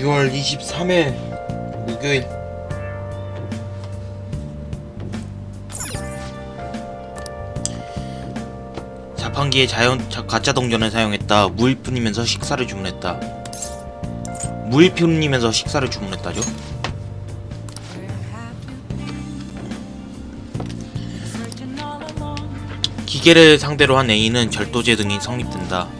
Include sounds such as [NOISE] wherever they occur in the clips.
6월 23일 목요일 자판기에 자연 자, 가짜 동전을 사용했다. 물 뿌리면서 식사를 주문했다. 물 뿌리면서 식사를 주문했다죠. 기계를 상대로 한 A는 절도죄 등이 성립된다.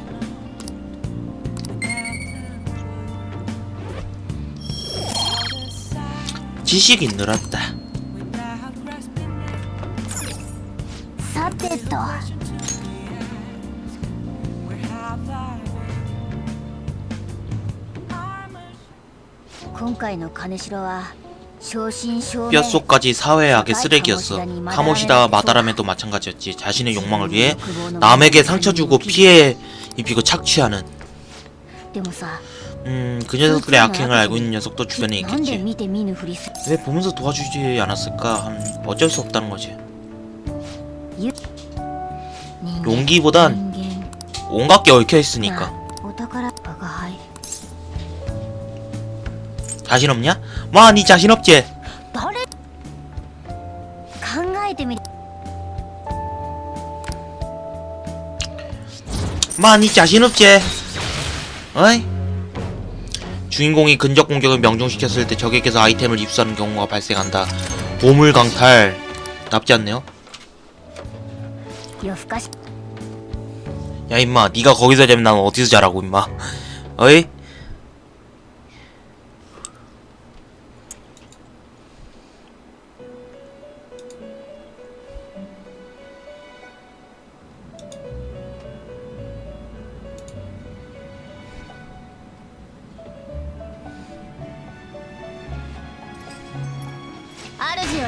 지식이 늘었다. 사태도 뼛속까지 사회악의 쓰레기였어. 카모시다 마다람에도 마찬가지였지. 자신의 욕망을 위해 남에게 상처 주고 피해 입히고 착취하는. 음, 그 녀석들의 악행을 알고 있는 녀석도 주변에 있겠지. 왜 보면서 도와주지 않았을까? 한 어쩔 수 없다는 거지. 용기보단 온갖 게 얽혀 있으니까. 자신 없냐? 와, 니 자신 없지? 마, 니 자신 없지? 어이? 주인공이 근접 공격을 명중시켰을 때 적에게서 아이템을 입수하는 경우가 발생한다. 보물 강탈. 나쁘지 않네요. 야 임마, 네가 거기서 자면 난 어디서 자라고 임마. 어이?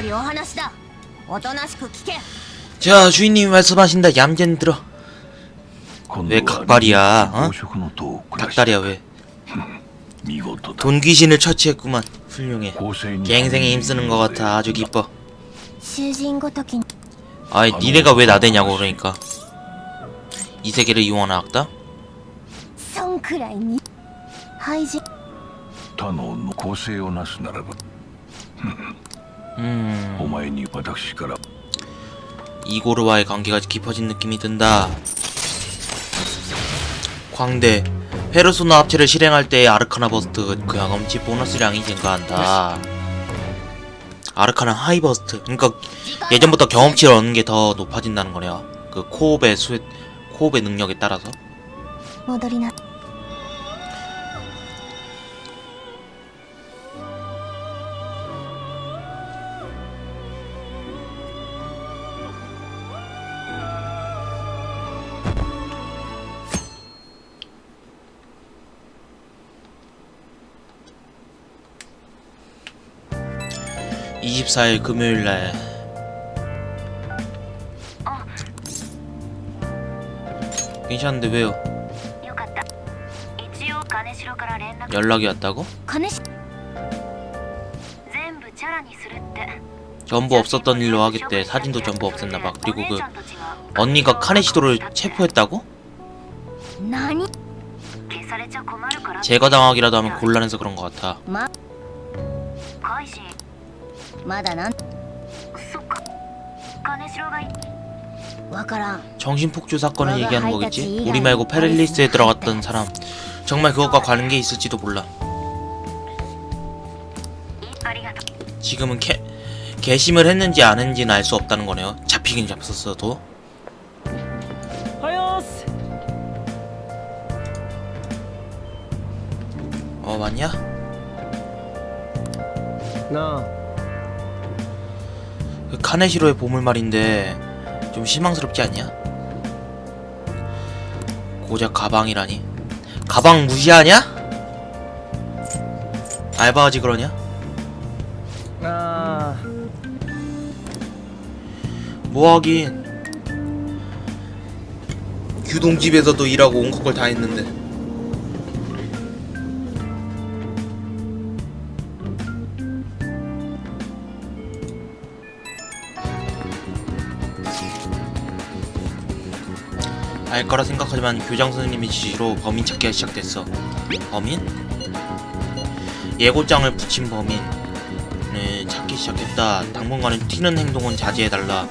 りお話だおとなしく聞け 자 주인님이 말씀하신다 얌전 들어 今 왜 度は 각발이야 어? 公職の塔を下した 닭다리야 왜 見事だ 돈 귀신을 처치했구만 훌륭해 公正に 갱생에 힘쓰는 것 같아 아주 기뻐 囚人ごときに 아이 니네가 왜 나대냐고 그러니까 이 세계를 이용하는 악당? そんくらいに廃人他のの公正をなすならば 음 お前に私から 이고르와의 관계가 깊어진 느낌이 든다. 광대 페르소나 합체를 실행할 때의 아르카나 버스트 그 경험치 보너스량이 증가한다. 아르카나 하이 버스트 그러니까 예전부터 경험치를 얻는 게 더 높아진다는 거네요. 그 코옵의 수 코옵의 능력에 따라서 戻りな 24일 금요일 날 괜찮은데 왜요? 연락이 왔다고? 전부 없었던 일로 하겠대 사진도 전부 없었나 봐. 그리고 그 언니가 카네시도를 체포했다고? 제거당하기라도 하면 곤란해서 그런 것 같아 ま改心まだなんそっか金城がいわからん 정신폭주 사건을 얘기하는 거겠지? 우리 말고 페렐리스에 들어갔던 사람. 정말 그것과 관계 있을지도 몰라. ありがと 지금은 캐, 개심을 했는지 안 했는지는 알 수 없다는 거네요. 잡히긴 잡혔어도. はよーす 어 맞냐? なあ 그 카네시로의 보물 말인데 좀 실망스럽지 않냐? 고작 가방이라니. 가방 무시하냐? 알바하지 그러냐? あ 뭐하긴 유동집에서도 일하고 온갖 걸다 했는데 알 거라 생각하지만 교장 선생님의 지시로 범인 찾기가 시작됐어 범인? 예고장을 붙인 범인 을 찾기 시작했다. 당분간은 튀는 행동은 자제해달라.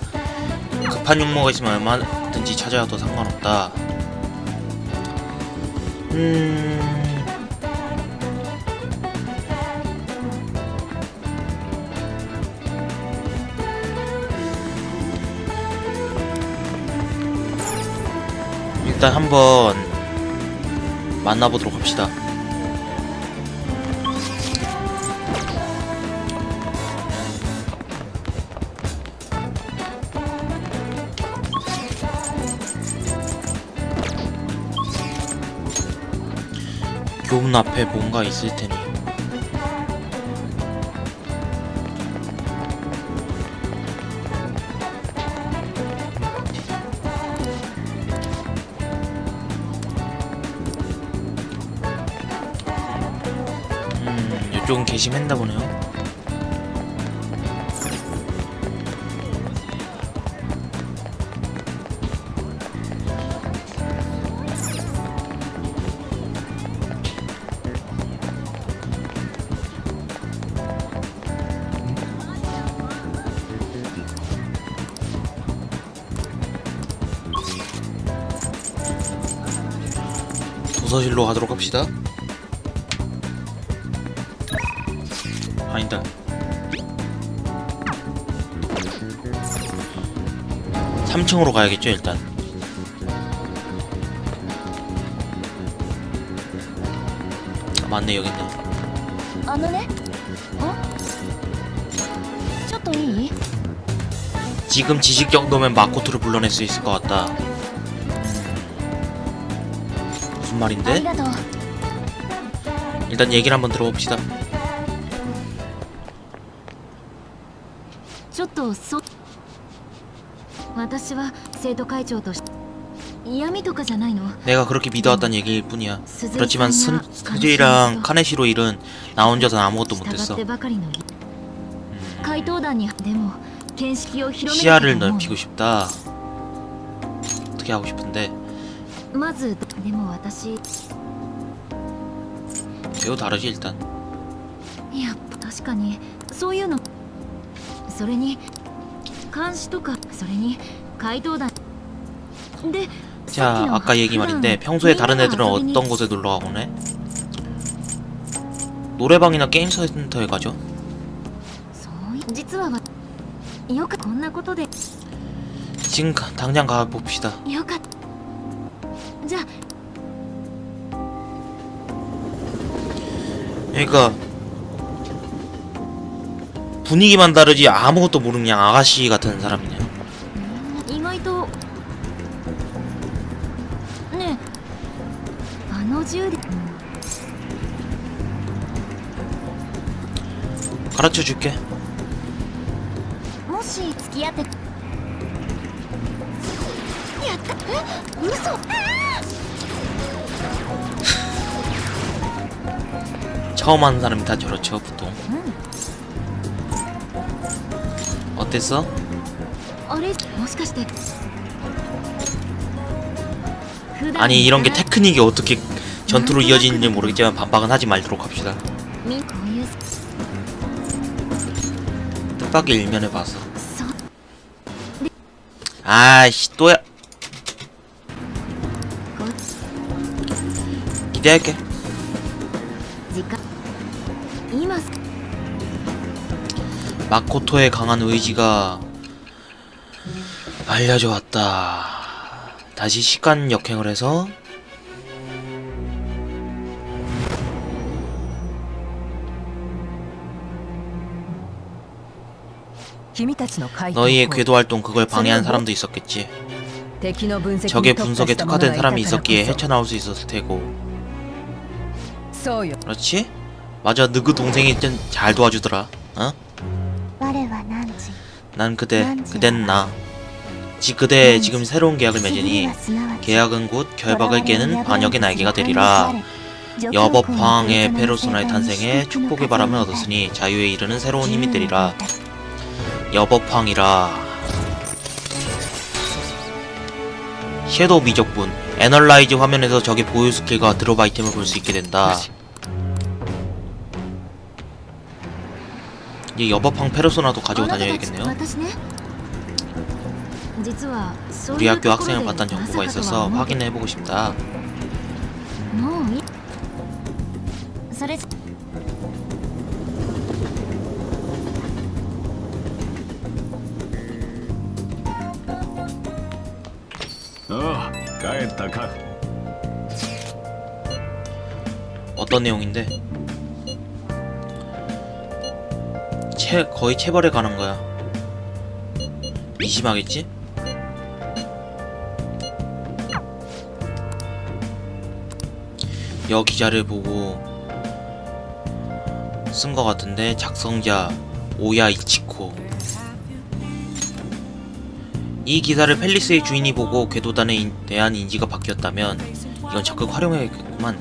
급한 용무가 있으면 얼마든지 찾아와도 상관없다. 음... 일단 한번 만나보도록 합시다. 교문 앞에 뭔가 있을 테니. 이쪽은 게시맨다 보네요. 도서실로 가도록 합시다. 아니다. 3층으로 가야겠죠, 일단. 아, 맞네, 여기 있네. あのねあちょっといい 지금 지식 정도면 마코토를 불러낼 수 있을 것 같다. 음. 무슨 あり 말인데? がとう 일단 얘기를 한번 들어봅시다. 生徒会長として嫌味とかじゃないの 내가 그렇게 믿어왔단 얘기일 뿐이야. 스즈이 그렇지만 스, 상이야, 스즈이랑 카네시로 일은 나 혼자서 아무것도 従 못했어. ってばかりの 음, 怪盗団にでも見識を広め 시야를 ると思う 넓히고 싶다. 어떻게 하고 싶은데 まずでも私 매우 다르지 일단. やっぱ確かにそういうのそれに監視とかそれに怪盗団で 자, 아까 얘기 말인데 평소에 다른 애들은 어떤 곳에 놀러 가곤 해? 노래방이나 게임 센터에 가죠. 지금 가, 당장 가 봅시다. 그러니까 분위기만 다르지 아무것도 모르는 그냥 아가씨 같은 사람이네. 가르쳐 줄게. [LAUGHS] 처음 하는 사람이 다 저렇죠, 보통. 어땠어? 아니 이런 게 테크닉이 어떻게 전투로 이어지는지 모르겠지만 반박은 하지 말도록 합시다. 뜻밖의 일면에 봐서. 아씨 또야. 기대할게. 마코토의 강한 의지가 알려져 왔다. 다시 시간 역행을 해서 너희의 궤도 활동 그걸 방해한 사람도 있었겠지. 적의 분석에 특화된 사람이 있었기에 헤쳐나올 수 있었을 테고. 그렇지? 맞아, 너그 동생이 잘 도와주더라. 어? 난 그대, 그댄 나. 지 그대 지금 새로운 계약을 맺으니 계약은 곧 결박을 깨는 반역의 날개가 되리라. 여법황의 페로소나의 탄생에 축복의 바람을 얻었으니 자유에 이르는 새로운 힘이 되리라. 여법황이라. 섀도우 미적분 애널라이즈 화면에서 적의 보유 스킬과 드롭 아이템을 볼 수 있게 된다. 이제 여법황 페르소나도 가지고 다녀야겠네요. 우리 학교 학생을 봤던 정보가 있어서 확인해보고 싶다. 뭐, 帰ったか 어떤 내용인데 체 거의 체벌에 관한 거야 이심하겠지? 여 기자를 보고 쓴 거 같은데 작성자 오야 이치코 이 기사를 펠리스의 주인이 보고 궤도단에 인- 대한 인지가 바뀌었다면 이건 적극 활용해야겠구만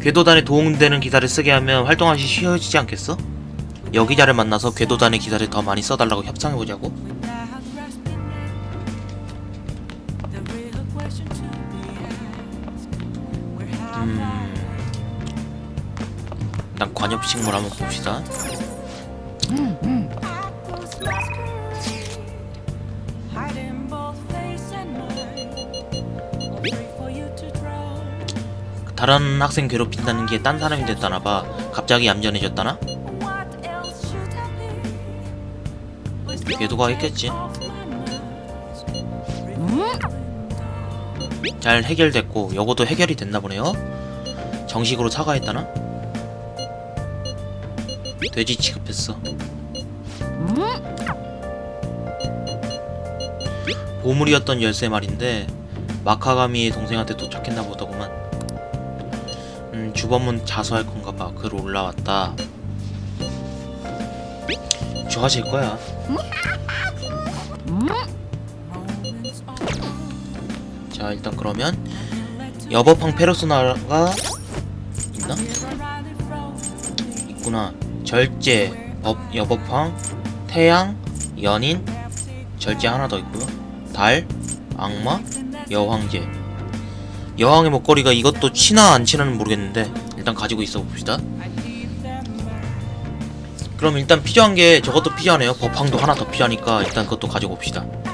궤도단에 도움되는 기사를 쓰게 하면 활동하기 쉬워지지 않겠어? 여기자를 만나서 궤도단의 기사를 더 많이 써달라고 협상해보자고? 음... 일단 관엽식물 한번 봅시다 다른 학생 괴롭힌다는 게 딴 사람이 됐다나 봐 갑자기 얌전해졌다나? My mind. 잘 해결됐고 요거도 해결이 됐나 보네요. 정식으로 사과했다나? 돼지 취급했어. 보물이었던 열쇠 말인데 마카가미의 동생한테 도착했나 보더구만. 음, 주범은 자수할 건가 봐. 글 올라왔다. 좋아질 거야. 자, 일단 그러면 여법팡 페르소나가 있나? 있구나. 절제, 법, 여법팡, 태양, 연인, 절제 하나 더 있고요. 달, 악마, 여황제. 여왕의 목걸이가 이것도 치나 안 치나는 모르겠는데 일단 가지고 있어 봅시다. 그럼 일단 필요한 게 저것도 필요하네요. 법황도 하나 더 필요하니까 일단 그것도 가지고 shapeshifter.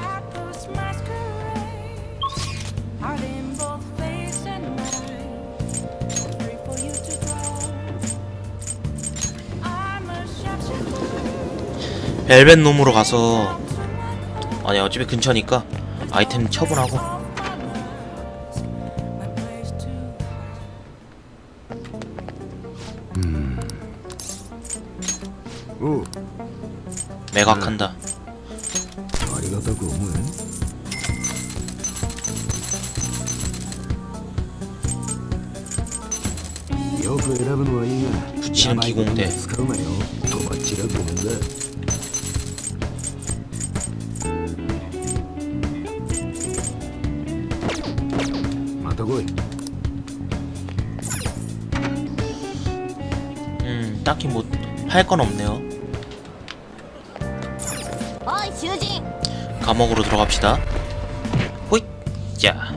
벨벳 놈으로 가서 아니 어차피 근처니까 아이템 처분하고 막한다. 붙이는 기공대. 음, 딱히 뭐 할 건 없네요. 감옥으로 들어갑시다 호잇 자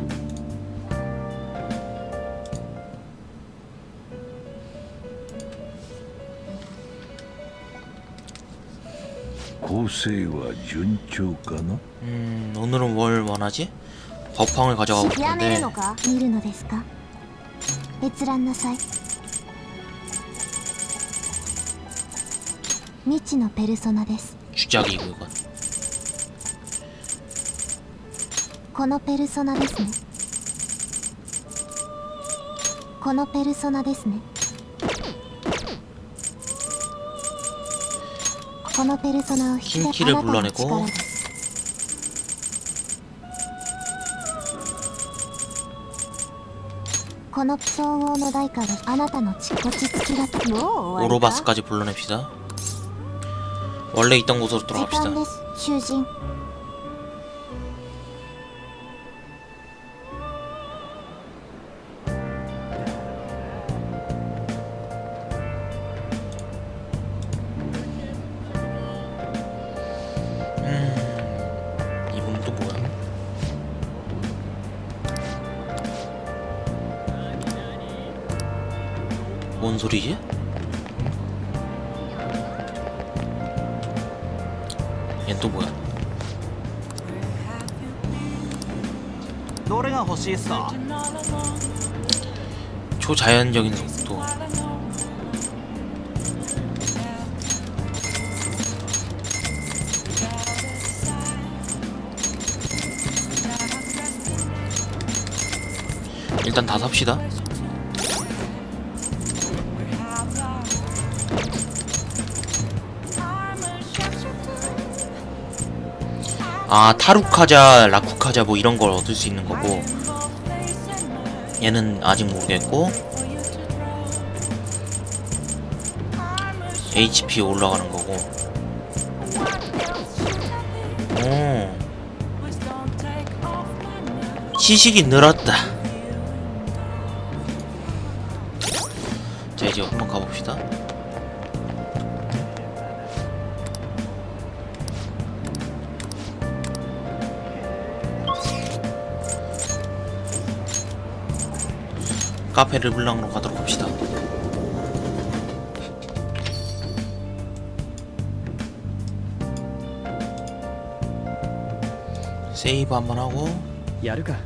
構成は順調かな 음, 오늘은 뭘 원하지? 법황을 가져가고 やめる 싶은데 のか見るのですか閲覧なさい未知のペルソナです 주작이고 이건 このペルソナですねこのペルソナですねこのペルソナを引き 킹키를 あなたの 불러내고 力ですこの総合の代価があなたのち落ち着きがもう終わりか 오로바스까지 불러냅시다 원래 있던 곳으로 時 돌아갑시다 間です囚人 뭔 소리지? 얜 또 뭐야? 노래가 있어. 초자연적인 속도. 일단 다 삽시다. 아 타루카자, 라쿠카자 뭐 이런 걸 얻을 수 있는 거고 얘는 아직 모르겠고 HP 올라가는 거고. 오. 시식이 늘었다. 자 이제 한번 가봅시다 카페 르블랑으로 가도록 합시다. 세이브 한번 하고 야르가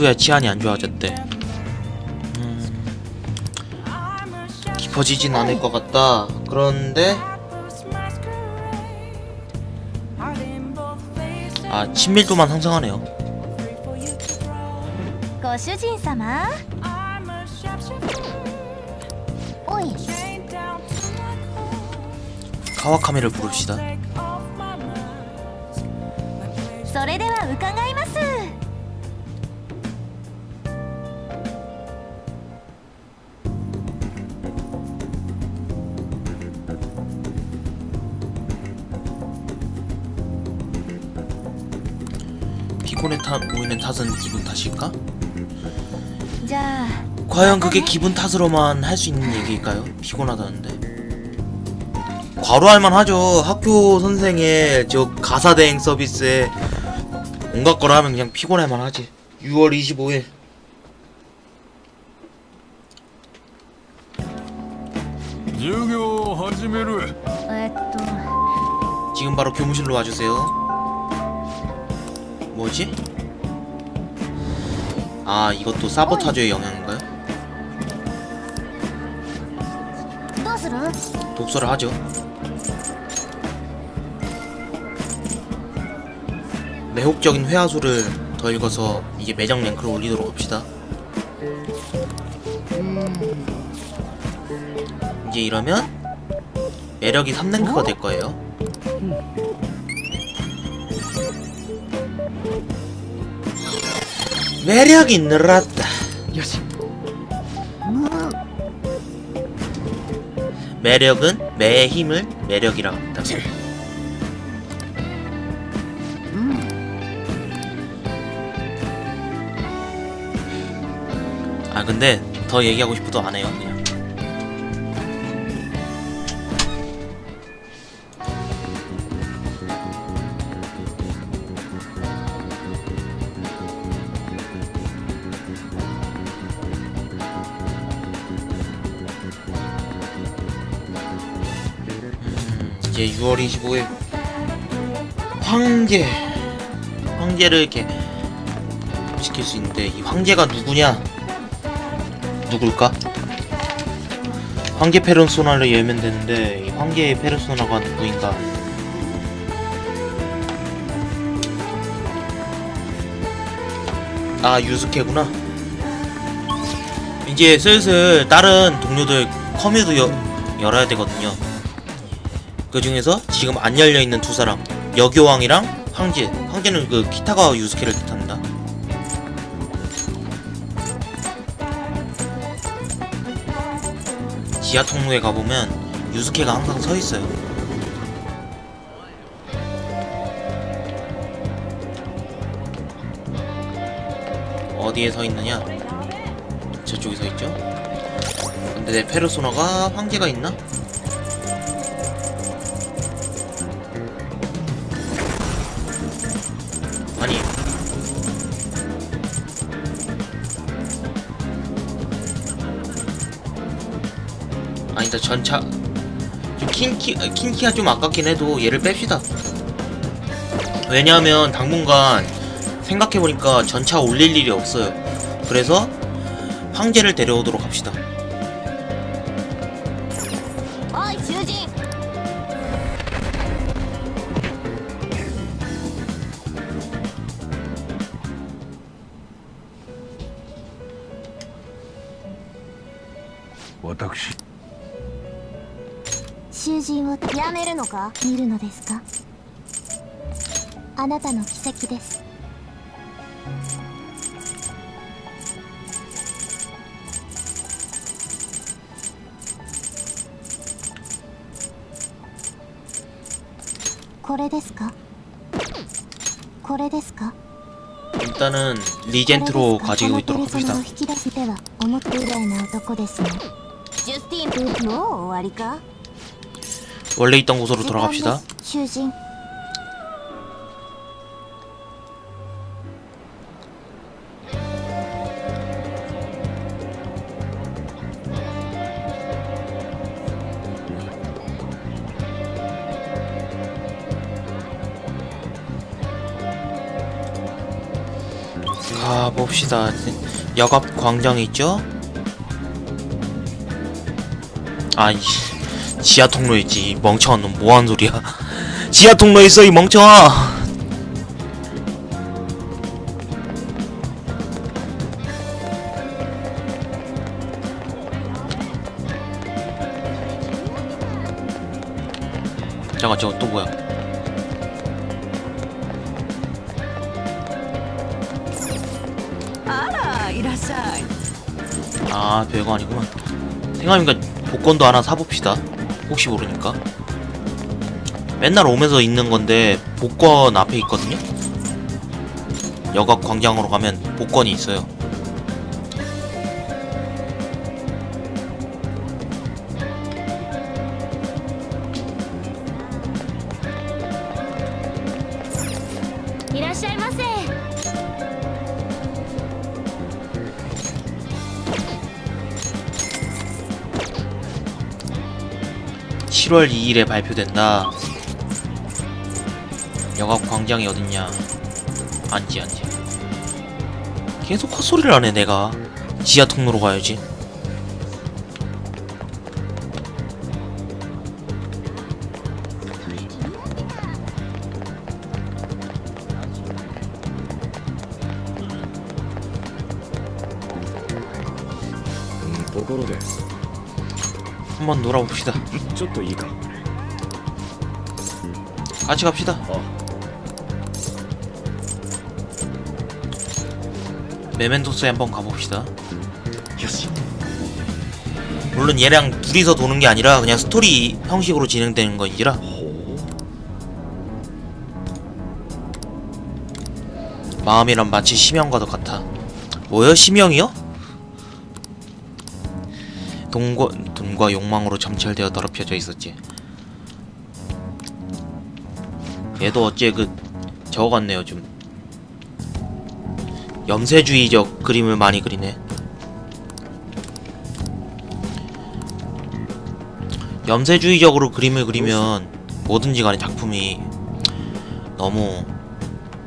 い 시부야 치안이 안 좋아졌대 음, I'm a chef. 깊어지진 않을 것 같다 그런데 Apples masquerade. Heart in both faces. 아 친밀도만 상승하네요 Free for you to grow. ご主人様 I'm a chef, chef. おい Chained down to my core. 카와카미를 부릅시다 Take off my mask. My place それでは伺いま 탓은 기분 탓일까? 과연 그게 기분 탓으로만 할 수 있는 얘기일까요? 피곤하다는데. 과로할만 하죠. 학교 선생의 저 가사 대행 서비스에 온갖 거라 하면 그냥 피곤할만 하지. 6월 25일. 지금 바로 교무실로 와주세요. 뭐지? 아 이것도 사보타주의 영향인가요? 독서를 하죠. 매혹적인 회화수를 더 읽어서 이제 매장 랭크를 올리도록 합시다. 이제 이러면 매력이 3랭크가 될 거예요. 매력이 늘었다 よし 매력은 매의 힘을 매력이라고 합니다. 아 근데 더 얘기하고 싶어도 안 해요 그냥. 이제 6월 25일. 황제. 황제를 이렇게 시킬 수 있는데 이 황제가 누구냐? 누굴까? 황제 페르소나를 열면 되는데 이 황제의 페르소나가 누구인가? 아 유스케구나. 이제 슬슬 다른 동료들 커뮤도 여, 열어야 되거든요 그 중에서 지금 안 열려 있는 두 사람 여교왕이랑 황제 황제는 그 키타가와 유스케를 뜻합니다. 지하 통로에 가보면 유스케가 항상 서 있어요. 어디에 서 있느냐? 저쪽에 서 있죠? 근데 내 페르소나가 황제가 있나? 일단 전차 킹키 어, 킹키가 좀 아깝긴 해도 얘를 뺍시다. 왜냐하면 당분간 생각해보니까 전차 올릴 일이 없어요. 그래서 황제를 데려오도록 합시다. 어이 囚人をやめるのか見るのですかあなたの奇跡ですこれですかこれですか 일단은 리젠트로 これですか 가지고 있도록 このペルソナ 합시다 を引き出しては思った以外な男ですねジュスティンもう終わりか 원래 있던 곳으로 돌아갑시다. 가봅시다. 역앞 광장 있죠? 아이. 지하 통로 있지 멍청한 놈 뭐하는 소리야? [LAUGHS] 지하 통로 있어 이 멍청아! 잠깐 저거 또 뭐야? 아 별거 아니구만. 생각해보니까 복권도 하나 사봅시다. 혹시 모르니까. 맨날 오면서 있는 건데 복권 앞에 있거든요? 여각 광장으로 가면 복권이 있어요 7월 2일에 발표된다. 여각 광장이 어딨냐? 안지 안지. 계속 헛소리를 하네 내가. 지하 통로로 가야지 한번 놀아봅시다. 저또 이거. 같이 갑시다. 어. 메멘토스에 한번 가봅시다. 물론 얘랑 둘이서 도는 게 아니라 그냥 스토리 형식으로 진행되는 건 이라. 마음이란 마치 심형과도 같아. 뭐요? 심형이요? 돈과, 돈과 욕망으로 점철되어 더럽혀져 있었지. 얘도 어째 그 저거 같네요 좀. 염세주의적 그림을 많이 그리네. 염세주의적으로 그림을 그리면 뭐든지 간에 작품이 너무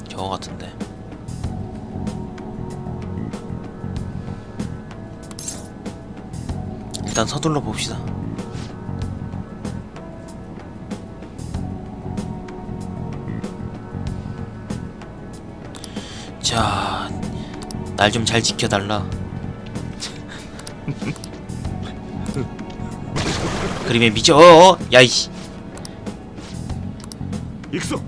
저거 같은데 일단 서둘러 봅시다. 자, 날 좀 잘 지켜달라. [LAUGHS] 그림에 미쳐. 어어! 야이씨. 익소.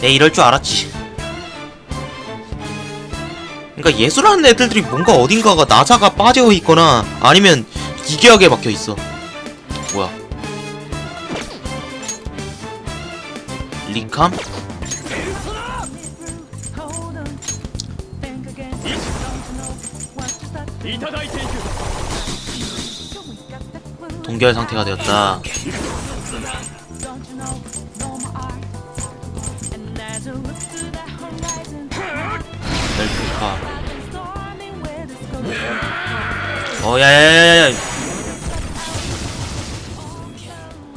내 이럴 줄 알았지. 그러니까 예술하는 애들들이 뭔가 어딘가가 나사가 빠져 있거나 아니면 기괴하게 막혀 있어. 뭐야? 링캄? 동결 상태가 되었다. 멜프카. storming with the scope. 어, 야야야야야.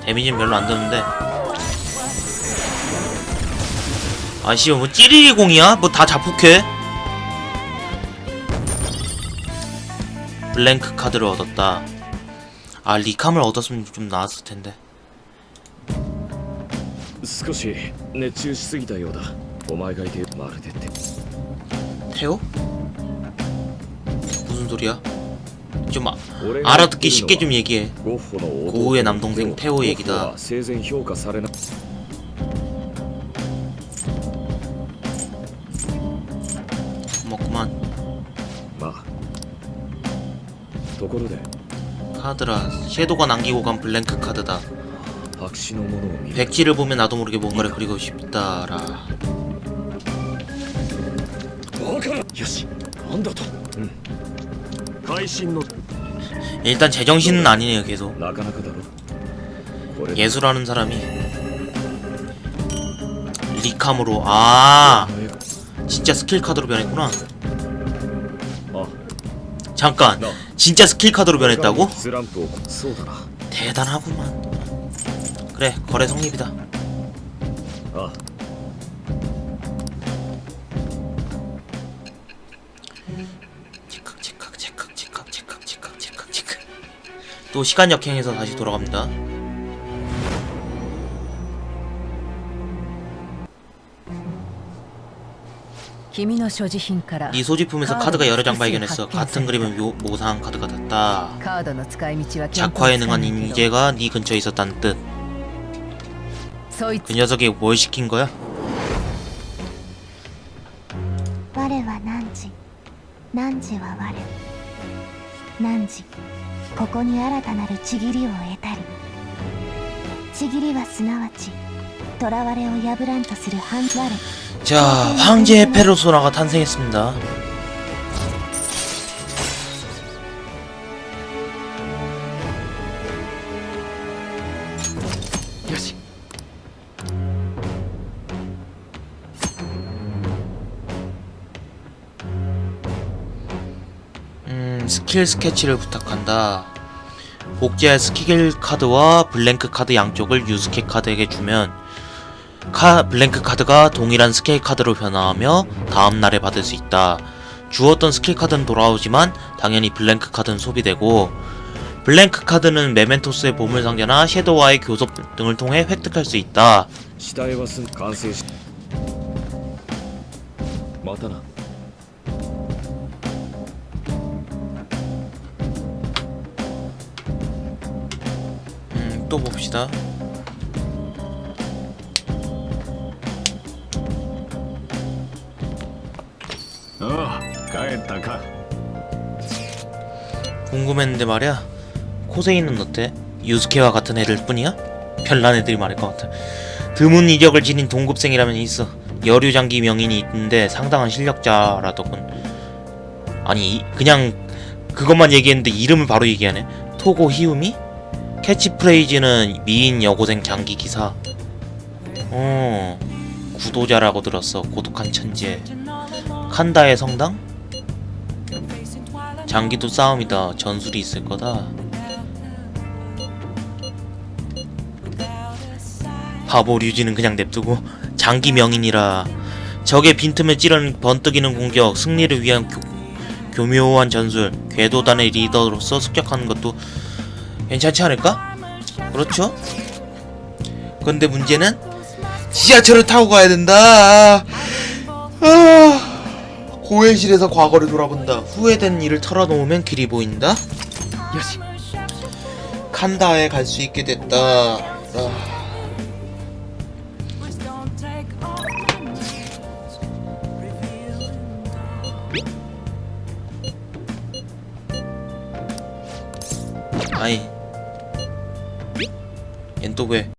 데미지는 별로 안 드는데. 아씨, 뭐 찌리리 공이야? 뭐 다 자폭해? 블랭크 카드를 얻었다. 아, 리캄을 얻었으면 좀 나았을 텐데. 少し熱中しすぎたようだお前がいてまるでって 태호? 무슨 소리야? 좀 아, 알아듣기 쉽게 좀 얘기해. 고우의 남동생 태호 얘기다. 고맙구만. 카드라 섀도가 남기고 간 블랭크 카드다. 백지를 보면 나도 모르게 뭔가를 그리고 싶다라. わからんよしなんだとうん会心の 일단 제정신은 아니네요 계속. なかなかだろこれ 예술하는 사람이 리캄으로 아 お前が 진짜 스킬 카드로 변했구나. あ 잠깐 な 진짜 스킬 카드로 변했다고? スランプをそうだな 대단하구만. 그래 거래 성립이다. 또 시간 역행해서 다시 돌아갑니다. 이 소지품에서 카드가 여러 장 발견했어. 같은 그림은 묘, 모상 카드가 같다. 작화에 능한 인재가 네 근처에 있었다는 뜻. 그 녀석이 뭘 시킨 거야? 난지 난지와 와레 난지 ここに新たなるちぎりを得たりちぎりはすなわち囚われを破らんとする反我 자, 황제의 페르소나가 탄생했습니다. 스킬 스케치를 부탁한다. 복제할 스킬 카드와 블랭크 카드 양쪽을 유스케 카드에게 주면 카, 블랭크 카드가 동일한 스킬 카드로 변화하며 다음 날에 받을 수 있다. 주었던 스킬 카드는 돌아오지만 당연히 블랭크 카드는 소비되고 블랭크 카드는 메멘토스의 보물상자나 섀도와의 교섭 등을 통해 획득할 수 있다. 시다에바스 간세. 맞다나. 또 봅시다. 어, 가했다 가. 궁금했는데 말이야. 코세이는 어때? 유스케와 같은 애들 뿐이야? 별난 애들이 말할 것 같아. 드문 이력을 지닌 동급생이라면 있어. 여류장기 명인이 있는데 상당한 실력자라더군. 아니 그냥 그것만 얘기했는데 이름을 바로 얘기하네. 토고 히우미? 캐치프레이즈는 미인 여고생 장기 기사 어 구도자라고 들었어 고독한 천재 칸다의 성당? 장기도 싸움이다. 전술이 있을 거다. 바보 류지는 그냥 냅두고 장기 명인이라 적의 빈틈을 찌르는 번뜩이는 공격, 승리를 위한 교, 교묘한 전술, 궤도단의 리더로서 습격하는 것도 괜찮지 않을까? 그렇죠? 근데 문제는 지하철을 타고 가야 된다. 아... 고해실에서 과거를 돌아본다. 후회된 일을 털어놓으면 길이 보인다. よし 칸다에 갈 수 있게 됐다. 아, 아이. 엔또그에